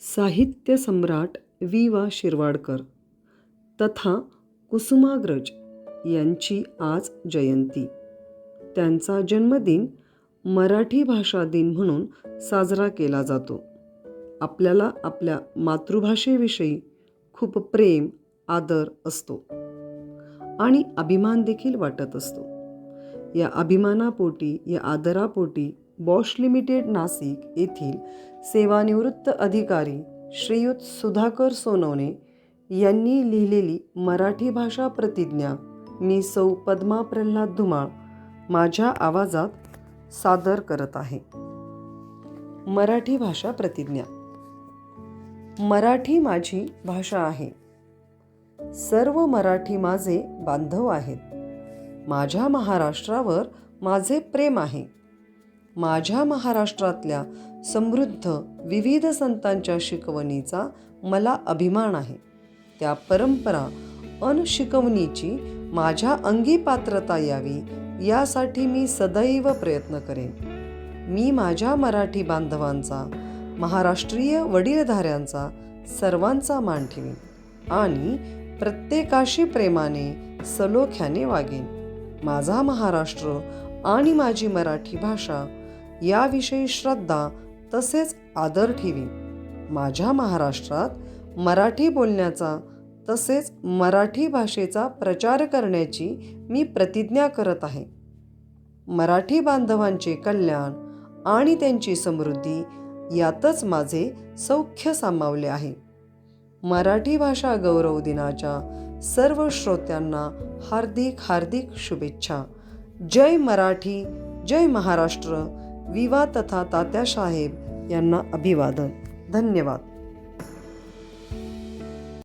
साहित्य सम्राट वि. वा. शिरवाडकर. तथा कुसुमाग्रज यांची आज जयंती. त्यांचा जन्मदिन मराठी भाषा दिन म्हणून साजरा केला जातो. आपल्याला आपल्या मातृभाषेविषयी खूप प्रेम आदर असतो. आणि अभिमान देखील वाटत असतो. या अभिमानापोटी या आदरापोटी बॉश लिमिटेड नाशिक येथील सेवानिवृत्त अधिकारी श्रीयुत सुधाकर सोनवणे यांनी लिहिलेली मराठी भाषा प्रतिज्ञा मी सौ पद्मा प्रल्हाद धुमाळ माझ्या आवाजात सादर करत आहे. मराठी भाषा प्रतिज्ञा. मराठी माझी भाषा आहे. सर्व मराठी माझे बांधव आहेत. माझ्या महाराष्ट्रावर माझे प्रेम आहे. माझ्या महाराष्ट्रातल्या समृद्ध विविध संतांच्या शिकवणीचा मला अभिमान आहे. त्या परंपरा अनशिकवणीची माझ्या अंगी पात्रता यावी यासाठी मी सदैव प्रयत्न करेन. मी माझ्या मराठी बांधवांचा महाराष्ट्रीय वडीलधाऱ्यांचा सर्वांचा मान ठेवीन आणि प्रत्येकाशी प्रेमाने सलोख्याने वागेन. माझा महाराष्ट्र आणि माझी मराठी भाषा याविषयी श्रद्धा तसेच आदर ठेवी. माझ्या महाराष्ट्रात मराठी बोलण्याचा तसेच मराठी भाषेचा प्रचार करण्याची मी प्रतिज्ञा करत आहे. मराठी बांधवांचे कल्याण आणि त्यांची समृद्धी यातच माझे सौख्य सामावले आहे. मराठी भाषा गौरव दिनाच्या सर्व श्रोत्यांना हार्दिक हार्दिक शुभेच्छा. जय मराठी जय महाराष्ट्र. विवा तथा तात्यासाहेब यांना अभिवादन. धन्यवाद.